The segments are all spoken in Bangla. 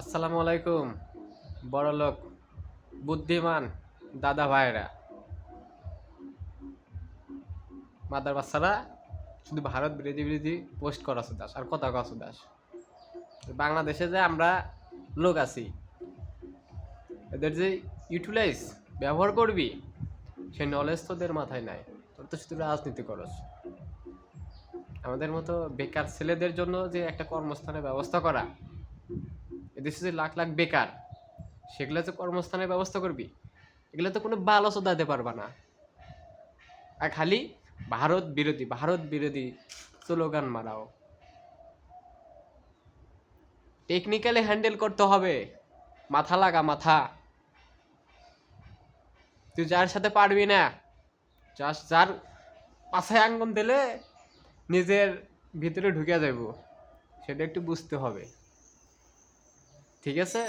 আসসালামু আলাইকুম, বড় লোক, বুদ্ধিমান দাদা ভাইরা। মাদার বাচ্চারা, শুধু ভারত বিরোধী বিরোধী পোস্ট করাছে দাস আর কথা কছে দাস বাংলাদেশে যে আমরা লোক আছি, এদের যে ইউটিলাইজ ব্যবহার করবি, সেই নলেজ তোদের মাথায় নাই। তোর তো শুধু রাজনীতি করস। আমাদের মতো বেকার ছেলেদের জন্য যে একটা কর্মস্থানের ব্যবস্থা করা এদেশে যে লাখ লাখ বেকার। সেগুলো যে কর্মস্থানের ব্যবস্থা করবি, এগুলো তো কোনো ভালো শোধাতে পারবা না। আর খালি ভারত বিরোধী ভারত বিরোধী স্লোগান মারাও। টেকনিক্যালি হ্যান্ডেল করতে হবে। মাথা লাগা, মাথা। তুই যার সাথে পারবি না যার যার পাশায় আঙ্গন দিলে নিজের ভিতরে ঢুকে যাইব। সেটা একটু বুঝতে হবে। ঠিক আছে?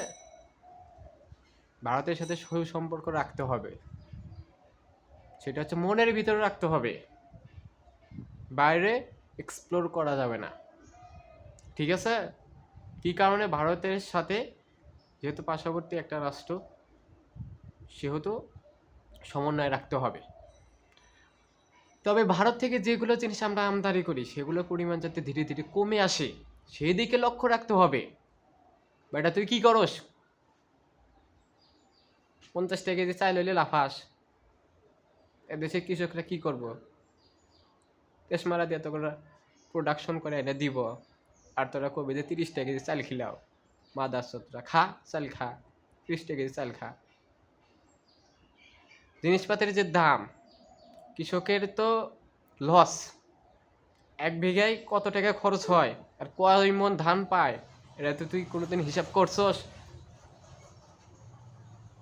ভারতের সাথে সুসম্পর্ক রাখতে হবে। সেটা হচ্ছে মনের ভিতরে রাখতে হবে। বাইরে এক্সপ্লোর করা যাবে না। ঠিক আছে? কি কারণে? ভারতের সাথে যেহেতু পার্শ্ববর্তী একটা রাষ্ট্র, সেহেতু সমন্বয় রাখতে হবে। তবে ভারত থেকে যেগুলো জিনিস আমরা আমদানি করি, সেগুলোর পরিমাণ যাতে ধীরে ধীরে কমে আসে সেই দিকে লক্ষ্য রাখতে হবে। বেটা, তুই কি করস? পঞ্চাশ টাকা কেজি চাইল হইলে লাফাস। এদেশে কৃষকরা কি করব? তেসমারা দিয়ে তোরা প্রোডাকশন করে এনে দিব। আর তোরা কবি যে তিরিশ টাকা কেজি চাল খিলাও। মাদার তোরা খা, চাল খা। তিরিশ টাকা কেজি চাল খা। জিনিসপাতির যে দাম, কৃষকের তো লস এক বিঘায় কত টাকা খরচ হয়? আর কয় মন ধান পায়? এটা তো তুই কোনোদিন হিসাব করছস?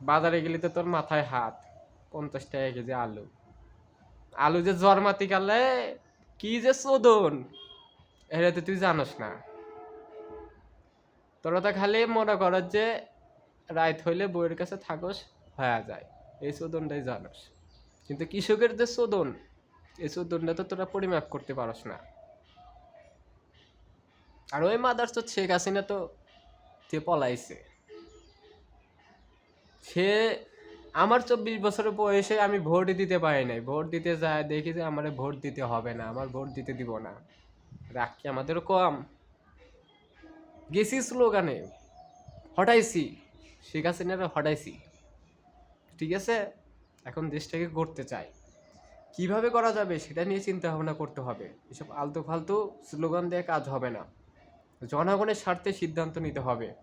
বাজারে গেলে তো তোর মাথায় হাত, পঞ্চাশ টাকা কেজি আলু। আলু যে জ্বর মাতি কালে কি যে চোদন এটা তো তুই জানস না। তোরা তো খালি মনে কর যে রাত হইলে বইয়ের কাছে থাকস, হয়ে যায়। এই চোদনটাই জানস। কিন্তু কৃষকের যে চোদন এই চোদনটা তো তোরা পরিমাপ করতে পারস না। আর ওই মাদার তো শেখ হাসিনা তো সে পলাইছে। সে আমার চব্বিশ বছর বয়সে আমি ভোট দিতে পারি নাই। ভোট দিতে যায় দেখি যে আমার ভোট দিতে হবে না, আমার ভোট দিতে দিব না। রাগ কি কম। গেছি স্লোগানে, হটাইছি। শেখ হাসিনারে হটাইছি। ঠিক আছে? এখন দেশটাকে করতে চাই। কীভাবে করা যাবে সেটা নিয়ে চিন্তা ভাবনা করতে হবে। এসব আলতু ফালতু স্লোগান দিয়ে কাজ হবে না। জনগণের স্বার্থে সিদ্ধান্ত নিতে হবে।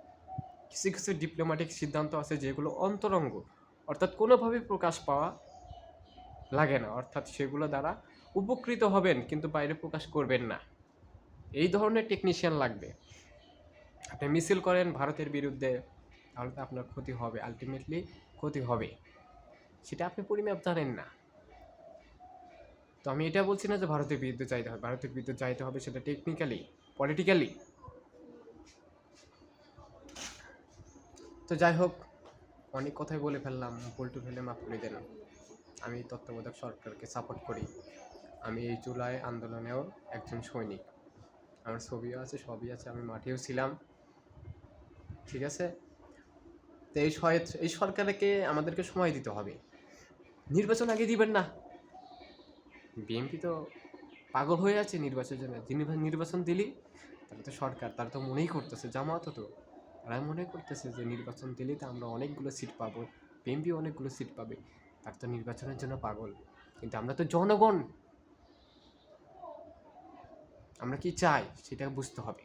কিছু কিছু ডিপ্লোম্যাটিক সিদ্ধান্ত আছে যেগুলো অন্তরঙ্গ। অর্থাৎ কোনোভাবে প্রকাশ পাওয়া লাগে না। অর্থাৎ সেগুলো দ্বারা উপকৃত হবেন কিন্তু বাইরে প্রকাশ করবেন না। এই ধরনের টেকনিশিয়ান লাগবে। আপনি মিছিল করেন, ভারতের বিরুদ্ধে, তাহলে তো আপনার ক্ষতি হবে। আলটিমেটলি ক্ষতি হবে। সেটা আপনি পরিমাপ জানেন না। তো আমি এটা বলছি না যে ভারতের বিরুদ্ধে চাইতে হবে। ভারতের বিরুদ্ধে চাইতে হবে সেটা টেকনিক্যালি পলিটিক্যালি তো যাই হোক অনেক কথাই বলে ফেললাম পল্টু ফেলে মাফ করে দেন। আমি তত্ত্বাবধায়ক সরকারকে সাপোর্ট করি। আমি এই জুলাই আন্দোলনেও একজন সৈনিক। আমার ছবিও আছে, সবই আছে, আমি মাঠেও ছিলাম। ঠিক আছে? তো এই এই সরকারকে আমাদেরকে সময় দিতে হবে। নির্বাচন আগে দিবেন না। বিএনপি তো পাগল হয়ে আছে নির্বাচনের জন্য। নির্বাচন দিলি তারা তো সরকার, তারা তো মনেই করতেছে, জামাত তো। তারা মনে করতেছে যে নির্বাচন দিলে তো আমরা অনেকগুলো সিট পাবো, বিএনপি অনেকগুলো সিট পাবে, তার তো নির্বাচনের জন্য পাগল। কিন্তু আমরা তো জনগণ। আমরা কি চাই? সেটা বুঝতে হবে।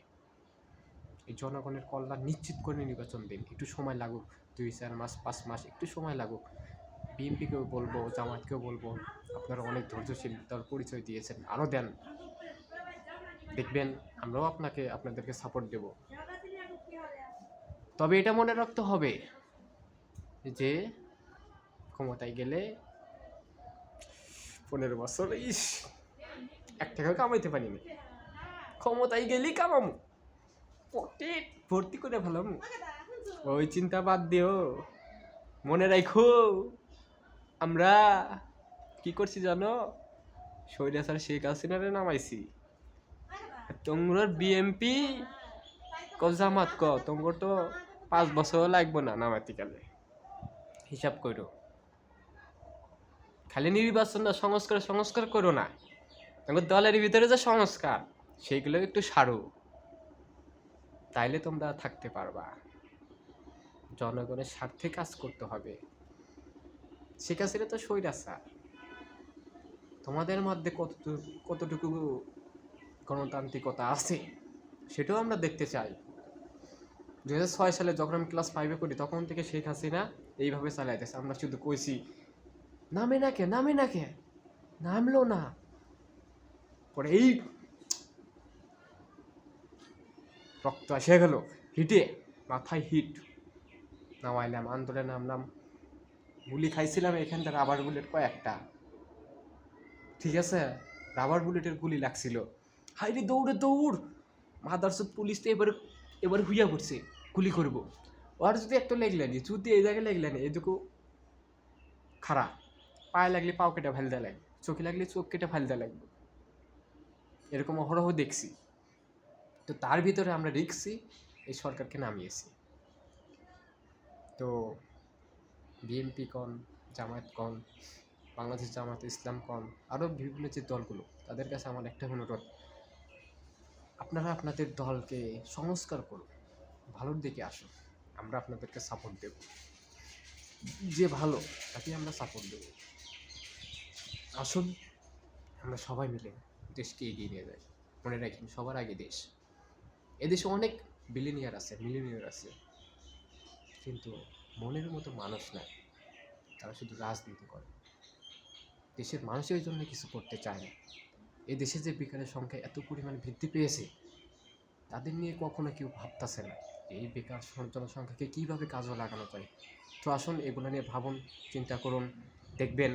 এই জনগণের কল্যাণ নিশ্চিত করে নির্বাচন দিন। একটু সময় লাগুক, দুই, চার মাস, পাঁচ মাস, একটু সময় লাগুক। বিএনপিকেও বলব জামাতকেও বলব, আপনারা অনেক ধৈর্যশীল, তার পরিচয় দিয়েছেন। আরও দেন। দেখবেন, আমরাও আপনাকে, আপনাদেরকে সাপোর্ট দেব। তবে এটা মনে রাখতে হবে যে ক্ষমতায় গেলে পনেরো বছর, ইস, এক টাকা কামাইতে পারিনি ক্ষমতায় গেলেই কামামু। পটে ভর্তি করে ফেলাম। ওই চিন্তা বাদ দিও। মনে রাখো, আমরা কি করছি জানো? স্বৈরাচার শেখ হাসিনারে নামাইছি। তোমরা বিএমপি ক জামাত ক, তোমরা তো পাঁচ বছরও লাগবে না নামাতি কালে হিসাব করো খালি নির্বাচন না সংস্কার সংস্কার করো না। দলের ভিতরে যে সংস্কার, সেইগুলো একটু সারো। তাইলে তোমরা থাকতে পারবা। জনগণের স্বার্থে কাজ করতে হবে। শেখ হাসিনা তো স্বৈরাচার। তোমাদের মধ্যে কতটুকু কতটুকু গণতান্ত্রিকতা আছে, সেটাও আমরা দেখতে চাই। দু হাজার ছয় সালে যখন আমি ক্লাস ফাইভে করি তখন থেকে শেখ হাসিনা এইভাবে চালাইতেছে। আমরা শুধু কইছি, নামে না কে, নামে না কে? নামলো না। পরে এই রক্ত এসে গেল, হিটে, মাথায় হিট। নামাইলাম, আন্দোলনে নামলাম। গুলি খাইছিলাম এখান থেকে রাবার বুলেট কয়েকটা। ঠিক আছে? রাবার বুলেটের গুলি লাগছিল। হাইরে দৌড়ে দৌড়! মাদারসব পুলিশ তো এবার এবার হুইয়া পড়ছে। গুলি করব। ওর যদি একটা লেগলেনি যদি এই জায়গায় লেগলেনি এদিকে খারাপ পায়ে লাগলে পাও কেটে ফেলতে লাগবে, চোখে লাগলে চোখ কেটে ফেলতে লাগবে। এরকম অহরহ দেখছি। তো তার ভিতরে আমরা রিক্সি, এই সরকারকে নামিয়েছি। তো বিএনপি কন, জামায়াত কন, বাংলাদেশ জামাত ইসলাম কন, আরও বিভিন্ন যে দলগুলো, তাদের কাছে আমার একটা অনুরোধ। আপনারা আপনাদের দলকে সংস্কার করুন। ভালোর দিকে আসুন, আমরা আপনাদেরকে সাপোর্ট দেব। যে ভালো তাকে আমরা সাপোর্ট দেব। আসুন, আমরা সবাই মিলে দেশকে এগিয়ে নিয়ে যাই। মনে রাখেন সবার আগে দেশ। এদেশে অনেক বিলিনিয়ার আছে মিলিনিয়ার আছে। কিন্তু মনের মতো মানুষ নাই। তারা শুধু রাজনীতি করে। দেশের মানুষের জন্য কিছু করতে চায় না। এই দেশে যে বেকারের সংখ্যা এত পরিমাণ বৃদ্ধি পেয়েছে তাদের নিয়ে কখনো কেউ ভাবতেছে না এই বেকার জনসংখ্যাকে কীভাবে কাজে লাগানো যায়। তো আসুন এগুলো নিয়ে ভাবুন, চিন্তা করুন, দেখবেন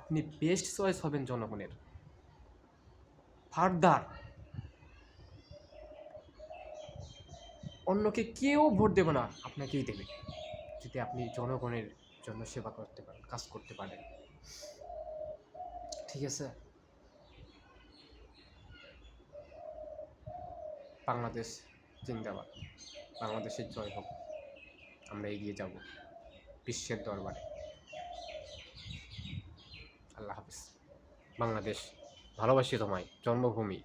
আপনি বেস্ট চয়েস হবেন জনগণের। ফার্দার অন্যকে কেউ ভোট দেবে না, আপনাকেই দেবে, যদি আপনি জনগণের জন্য সেবা করতে পারেন, কাজ করতে পারেন। ঠিক আছে? বাংলাদেশ জিন্দাবাদ। বাংলাদেশের জয় হোক। আমরা এগিয়ে যাব বিশ্বের দরবারে। আল্লাহ হাফিজ। বাংলাদেশ ভালোবাসি তোমায়। জন্মভূমি